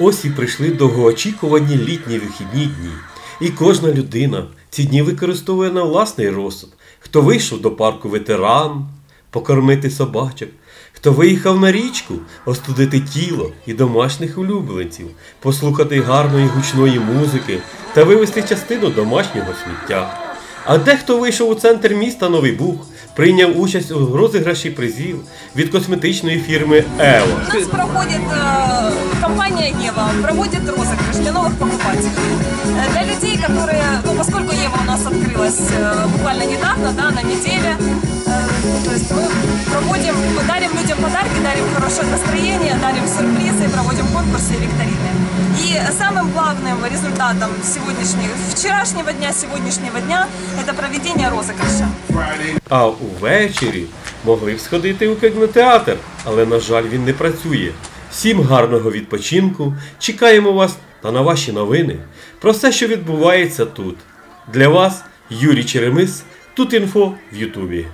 Ось і прийшли довгоочікувані літні вихідні дні. І кожна людина ці дні використовує на власний розсуд. Хто вийшов до парку ветеран, покормити собачок, хто виїхав на річку, остудити тіло і домашніх улюбленців, послухати гарної гучної музики та вивезти частину домашнього сміття. А дехто вийшов у центр міста Новий Буг, прийняв участь у розіграші призів від косметичної фірми Ева. У нас проходит э, компания Ева, проводит розыгрыш для новых покупателей. Э, Для людей, которые, ну, поскольку Ева у нас открылась э, буквально недавно, да, на неделе, э, то есть мы проводим, мы дарим людям подарки, дарим хорошее настроение, дарим сюрпризы, проводим конкурсы и викторины. И самым главным результатом сегодняшнего, вчерашнего дня, сегодняшнего дня, это проведение розыгрыша. А увечері могли б сходити у кінотеатр, але, на жаль, він не працює. Всім гарного відпочинку, чекаємо вас та на ваші новини про все, що відбувається тут. Для вас Юрій Черемис, тут інфо в Ютубі.